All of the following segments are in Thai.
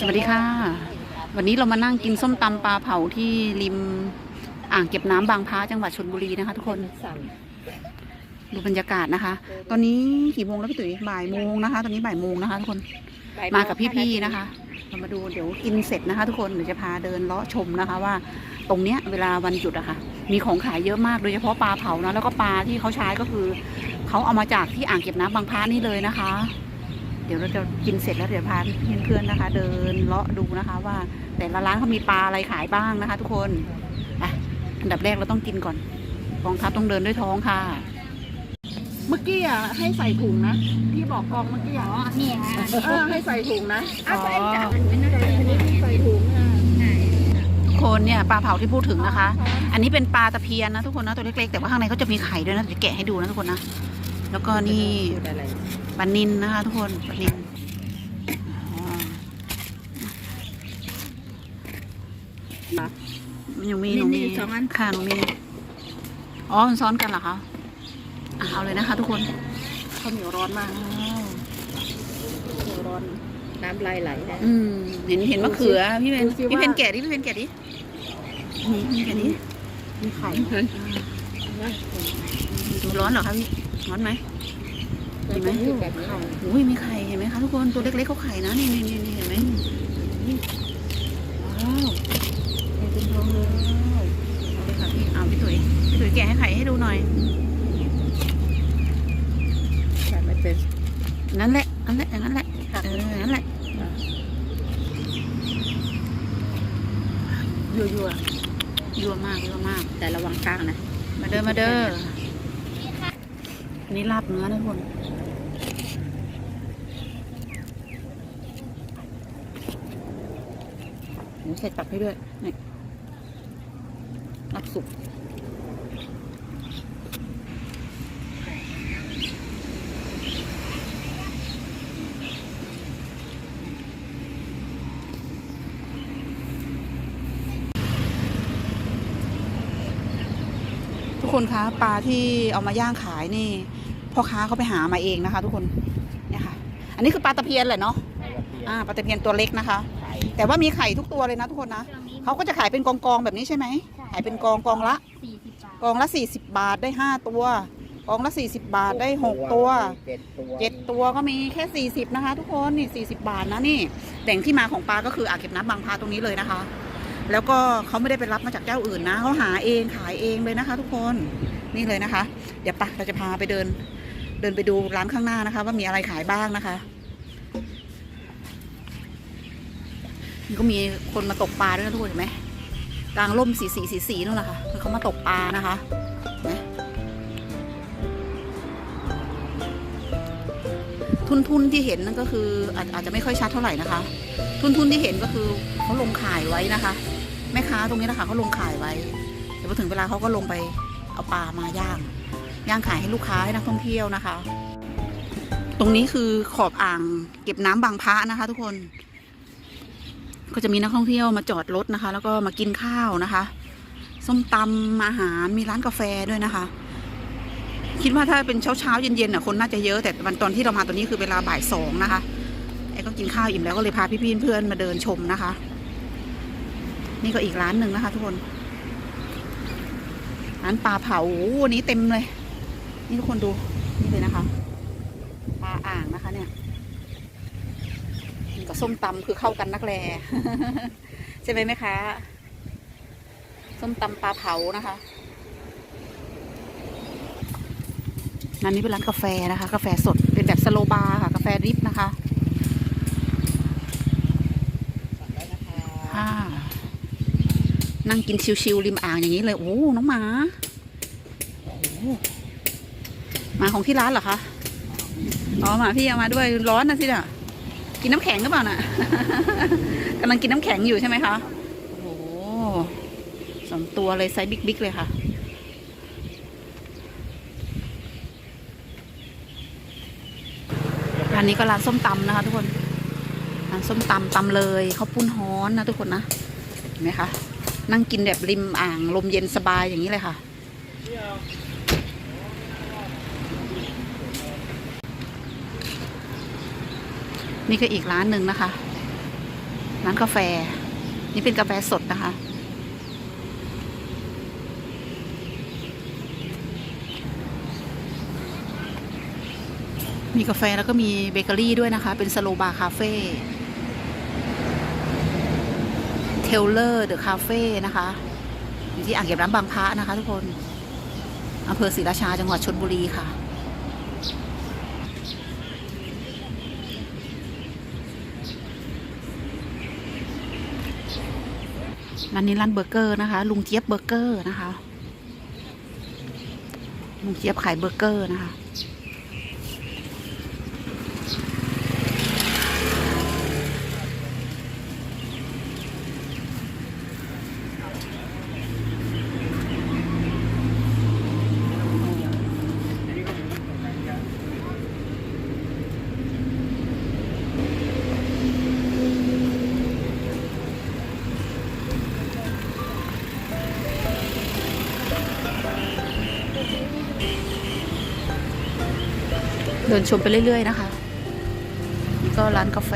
สวัสดีค่ะ วันนี้เรามานั่งกินส้มตำปลาเผาที่ริมอ่างเก็บน้ำบางพระจังหวัดชลบุรีนะคะ ทุกคน ดูบรรยากาศนะคะ ตอนนี้กี่โมงแล้วพี่ตุ๋ยบ่ายโมงนะคะ ตอนนี้บ่ายโมงนะคะ ทุกคน มากับพี่ๆนะคะ เรามาดูเดี๋ยวกินเสร็จนะคะ ทุกคนเดี๋ยวจะพาเดินเลาะชมนะคะ ว่า ตรงเนี้ยเวลาวันหยุดอะค่ะ มีของขายเยอะมากโดยเฉพาะปลาเผานะแล้วก็ปลาที่เขาใช้ก็คือเขาเอามาจากที่อ่างเก็บน้ำบางพระนี่เลยนะคะ เดี๋ยวเราจะกินเสร็จแล้วเดี๋ยวพาเพื่อนๆนะคะ เดินเลาะดูนะคะว่า แต่ละร้านเขามีปลาอะไรขายบ้างนะคะ ทุกคนอะอันดับแรกเราต้องกินก่อนกองทัพต้องเดินด้วยท้องค่ะ เมื่อกี้อะให้ใส่ถุงนะพี่บอกกองเมื่อกี้อ๋อะอเนี่ยเออให้ใส่ถุงนะเอาใส่จานไม่น่าจะใส่ถุงทุกคนเนี่ยปลาเผาที่พูดถึงนะคะ อันนี้เป็นปลาตะเพียนนะทุกคนนะตัวเล็กๆแต่ว่าข้างในเขาจะมีไข่ด้วยนะเดี๋ยวแกะให้ดูนะทุกคนนะ แล้วก็นี่ปลานินนะคะทุกคนปลานินอ๋อหนูมีหนูมีค่ะหนูมีอ๋อมันซ้อนกันเหรอคะอะเอาเลยนะคะ ทุกคนข้าวเหนียวร้อนมากอ้าวข้าวเหนียวร้อนน้ำลายไหลนะอืมเห็นเห็นมะเขือพี่เพนดูสิว่าพี่เพนแกะดิพี่เพนแกะดินี่พี่แกะดิมีไข่ดูร้อนเหรอคะพี่ ร้อนไหมเห็นไหมแบบไข่อุ้ยมีไข่เห็นไหมคะทุกคนตัวเล็กๆเขาไข่นะนี่นี่นี่นี่เห็นไหมว้าวไข่เป็นทองเลยเอาเลยค่ะพี่เอาพี่ตุ๋ยพี่ตุ๋ยแกะให้ไข่ให้ดูหน่อยไข่ไม่เป็นนั่นแหละนั่นแหละอย่างนั้นแหละค่ะเออนั่นแหละยั่วยั่วยั่วมากยั่วมาก แต่ระวังกลางนะมาเด้อมาเด้ออั นนี้ลาบเนื้อนะทุกคนหมูใส่ตักให้ด้วยนี่ลาบสุก คนคะปลาที่เอามาย่างขายนี่พ่อค้าเขาไปหามาเองนะคะ ทุกคนเนี่ยค่ะ อันนี้คือปลาตะเพียนแหละเนาะอ่าปลาตะเพียนตัวเล็กนะคะ แต่ว่ามีไข่ทุกตัวเลยนะทุกคนนะเขาก็จะขายเป็นกองกองๆแบบนี้ใช่ไหมขายเป็นกองกองละสี่สิบบาทกองละ40บาทได้5ตัวกองละ40บาทได้6ตัวเจ็ดตัว7ตัวก็มีแค่40นะคะ ทุกคนนี่40บาทนะนี่แหล่งที่มาของปลาก็คืออ่างเก็บน้ำบางพาตรงนี้เลยนะคะ แล้วก็เขาไม่ได้ไปรับมาจากเจ้าอื่นนะเขาหาเองขายเองเลยนะคะ ทุกคนนี่เลยนะคะ เดี๋ยวปะเราจะพาไปเดิน เดินไปดูร้านข้างหน้านะคะ ว่ามีอะไรขายบ้างนะคะนี่ก็มีคนมาตกปลาด้วยนะทุกคนเห็นไหมกลางร่มสีสีสีสีนั่นแหละค่ะคือเขามาตกปลานะคะ ทุนทุนที่เห็นนั่นก็คืออาจอาจจะไม่ค่อยชัดเท่าไหร่นะคะ ทุนทุนที่เห็นก็คือเขาลงขายไว้นะคะ แม่ค้าตรงนี้นะคะเขาลงขายไว้เดี๋ยวพอถึงเวลาเขาก็ลงไปเอาปลามาย่างย่างขายให้ลูกค้าให้นักท่องเที่ยวนะคะ ตรงนี้คือขอบอ่างเก็บน้ำบางพระนะคะ ทุกคน ก็จะมีนักท่องเที่ยวมาจอดรถนะคะ แล้วก็มากินข้าวนะคะ ส้มตำอาหารมีร้านกาแฟด้วยนะคะ คิดว่าถ้าเป็นเช้าเช้าเย็นๆน่ะคนน่าจะเยอะแต่วันตอนที่เรามาตอนนี้คือเวลาบ่ายสองนะคะไอ้ก็กินข้าวอิ่มแล้วก็เลยพาพี่ๆเพื่อนมาเดินชมนะคะ นี่ก็อีกร้านหนึ่งนะคะ ทุกคนร้านปลาเผาวันนี้เต็มเลย นี่ทุกคนดูนี่เลยนะคะปลาอ่างนะคะ เนี่ยกับส้มตำคือเข้ากันนักแลใช่ไหมแม่ค้าส้มตำปลาเผานะคะ ร้านนี้เป็นร้านกาแฟนะคะ กาแฟสดเป็นแบบสโลบาร์ค่ะ กาแฟดริปนะคะค่ะนั่งกินชิวๆริมอ่างอย่างนี้เลยโอ้น้องหมาโอ้หมาของที่ร้านเหรอคะอ๋อหมาพี่เอามาด้วยร้อนนะสิน่ะกินน้ำแข็งหรือเปล่าน่ะกำลังกินน้ำแข็งอยู่ใช่ไหมคะโอ้โหสองตัวเลยไซส์บิ๊กๆเลยค่ะ ร้านนี้ก็ร้านส้มตำนะคะ ทุกคนร้านส้มตำตำเลยข้าวปุ้นฮ้อนนะทุกคนนะเห็นไหมคะนั่งกินแบบริมอ่างลมเย็นสบายอย่างนี้เลยค่ะ นี่ก็อีกร้านหนึ่งนะคะ ร้านกาแฟ นี่เป็นกาแฟสดนะคะ มีกาแฟแล้วก็มีเบเกอรี่ด้วยนะคะ เป็นสโลบาร์คาเฟ่เทเลอร์เดอะคาเฟ่นะคะ อยู่ที่อ่างเก็บน้ำบางพระนะคะทุกคนอำเภอศรีราชาจังหวัดชนบุรีค่ะ ร้านนี้ร้านเบอร์เกอร์นะคะ ลุงเจี๊ยบเบอร์เกอร์นะคะ ลุงเจี๊ยบขายเบอร์เกอร์นะคะ ดินชมไปเรื่อย ๆ นะคะ นี่ก็ร้านกาแฟ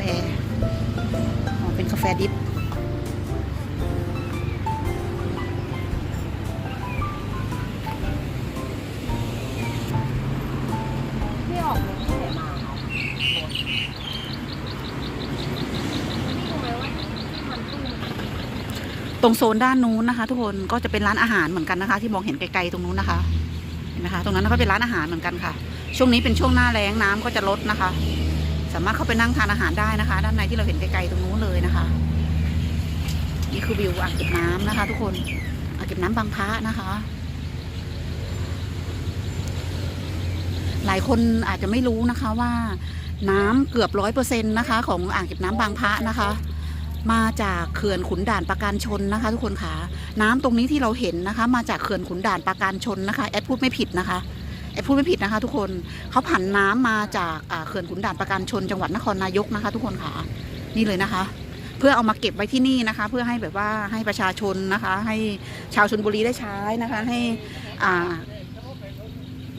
อ๋อเป็นกาแฟดิบไม่ออกรถที่ไหนมาครับรู้ไหมว่ามันตู้ตรงโซนด้านนู้นนะคะ ทุกคนก็จะเป็นร้านอาหารเหมือนกันนะคะ ที่มองเห็นไกลๆตรงนู้นนะคะ นไหมคะ ตรงนั้นก็เป็นร้านอาหารเหมือนกันค่ะ ช่วงนี้เป็นช่วงหน้าแล้งน้ำก็จะลดนะคะ สามารถเข้าไปนั่งทานอาหารได้นะคะ ด้านในที่เราเห็นไกลๆตรงนู้นเลยนะคะ นี่คือวิวอ่างเก็บน้ำนะคะ ทุกคนอ่างเก็บน้ำบางพระนะคะ หลายคนอาจจะไม่รู้นะคะว่าน้ำเกือบร้อยเปอร์เซ็นต์นะคะ ของอ่างเก็บน้ำบางพระนะคะ มาจากเขื่อนขุนด่านปราการชนนะคะ ทุกคนค่ะน้ำตรงนี้ที่เราเห็นนะคะ มาจากเขื่อนขุนด่านปราการชนนะคะแอดพูดไม่ผิดนะคะแอดพูดไม่ผิดนะคะ ทุกคนเขาผันน้ำมาจากเขื่อนขุนด่านปราการชน จังหวัดนครนายกนะคะ ทุกคนค่ะนี่เลยนะคะ เพื่อเอามาเก็บไว้ที่นี่นะคะ เพื่อให้แบบว่าให้ประชาชนนะคะ ให้ชาวชนบุรีได้ใช้นะคะ ให้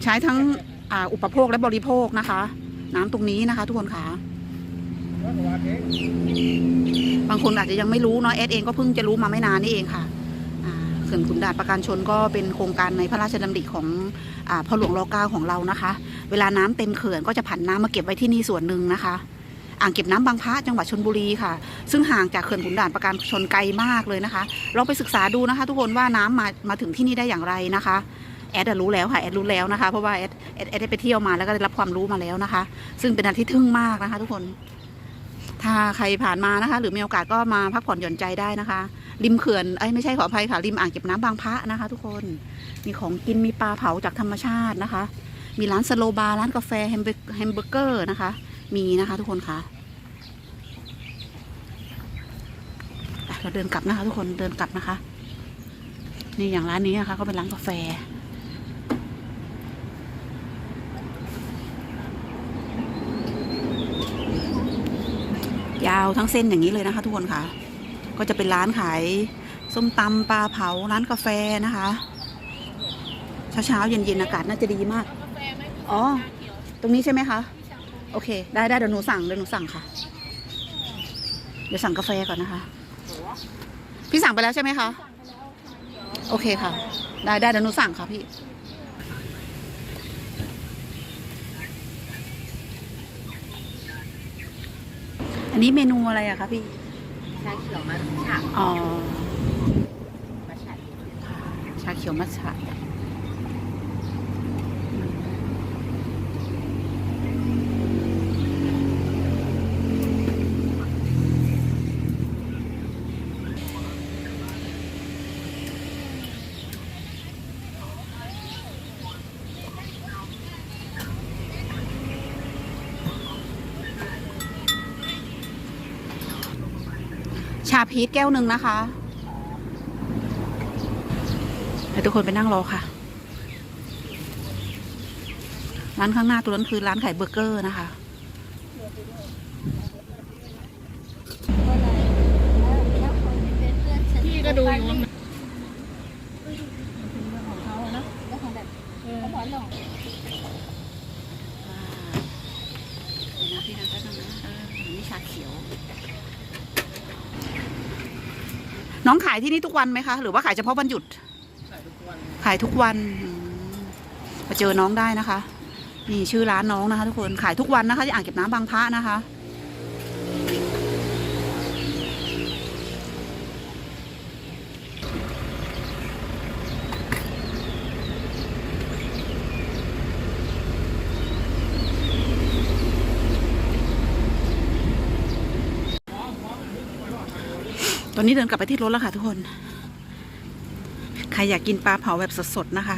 ใช้ทั้งอ,อุปโภคและบริโภคนะคะ น้ำตรงนี้นะคะ ทุกคนค่ะ บางคนอาจจะยังไม่รู้เนาะแอดเองก็เพิ่งจะรู้มาไม่นานนี่เองค่ะเขื่อนขุนด่านประการชนก็เป็นโครงการในพระราชดำริของอพ่อหลวงรอเก้าของเรานะคะ เวลาน้ำเต็มเขื่อนก็จะผันน้ำมาเก็บไว้ที่นี่ส่วนหนึ่งนะคะ อ่างเก็บน้ำบางพระจังหวัดชนบุรีค่ะ ซึ่งห่างจากเขื่อนขุนด่านประการชนไกลมากเลยนะคะลองไปศึกษาดูนะคะ ทุกคนว่าน้ำมามาถึงที่นี่ได้อย่างไรนะคะแอดรู้แล้วค่ะแอดรู้แล้วนะคะเพราะว่าแอดแอดแอดได้ไปเที่ยวมาแล้วก็ได้รับความรู้มาแล้วนะคะ ซึ่งเป็นอันที่ทึ่งมากนะคะ ทุกคน ถ้าใครผ่านมานะคะ หรือมีโอกาสก็มาพักผ่อนหย่อนใจได้นะคะ ริมเขื่อนเอ้ไม่ใช่ขออภัยค่ะ ริมอ่างเก็บน้ำบางพระนะคะ ทุกคนมีของกินมีปลาเผาจากธรรมชาตินะคะ มีร้านสโลบาร์ร้านกาแฟแฮมเบอร์เกอร์นะคะ มีนะคะ ทุกคนค่ะอะเราเดินกลับนะคะ ทุกคนเดินกลับนะคะ นี่อย่างร้านนี้นะคะเขาเป็นร้านกาแฟาวทั้งเส้นอย่างนี้เลยนะคะ ทุกคนค่ะ ก็จะเป็นร้านขายส้มตำปลาเผาร้านกาแฟนะคะเช้าๆเย็นๆอากาศน่าจะดีมาก อ๋อ ตรงนี้ใช่ไหมคะ โอเค ได้ได้เดี๋ยวหนูสั่งเดี๋ยวหนูสั่งค่ะ เดี๋ยวสั่งกาแฟก่อนนะคะ พี่สั่งไปแล้วใช่ไหมคะ โอเคค่ะ ได้ได้เดี๋ยวหนูสั่งค่ะพี่ อันนี้เมนูอะไรอะคะพี่ชาเขียวมาฉะอ๋อมาฉะ ชาเขียวมัทฉะาพีชแก้วหนึ่งนะคะให้ทุกคนไปนั่งรอค่ะ ร้านข้างหน้าตัวนั้นคือร้านขายเบอร์เกอร์นะคะ พี่ก็ดูอยู่เดี๋ยวนะพี่นะแป๊บนึงนะเอออันนี้ชาเขียว น้องขายที่นี่ทุกวันไหมคะ หรือว่าขายเฉพาะวันหยุดขายทุกวันอืมมาเจอน้องได้นะคะ นี่ชื่อร้านน้องนะคะ ทุกคนขายทุกวันนะคะที่อ่างเก็บน้ำบางพระนะคะ อนนี้เดินกลับไปที่รถแล้วค่ะทุกคน ใครอยากกินปลาเผาแบบสดๆนะคะ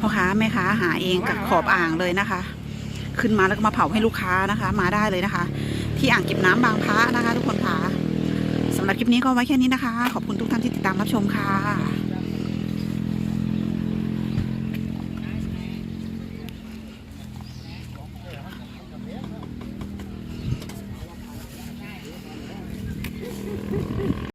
พ่อค้าแม่ค้าหาเองกับขอบอ่างเลยนะคะ ขึ้นมาแล้วก็มาเผาให้ลูกค้านะคะ มาได้เลยนะคะ ที่อ่างเก็บน้ำบางพระนะคะ ทุกคนค่ะสำหรับคลิปนี้ก็ไว้แค่นี้นะคะ ขอบคุณทุกท่านที่ติดตามรับชมค่ะ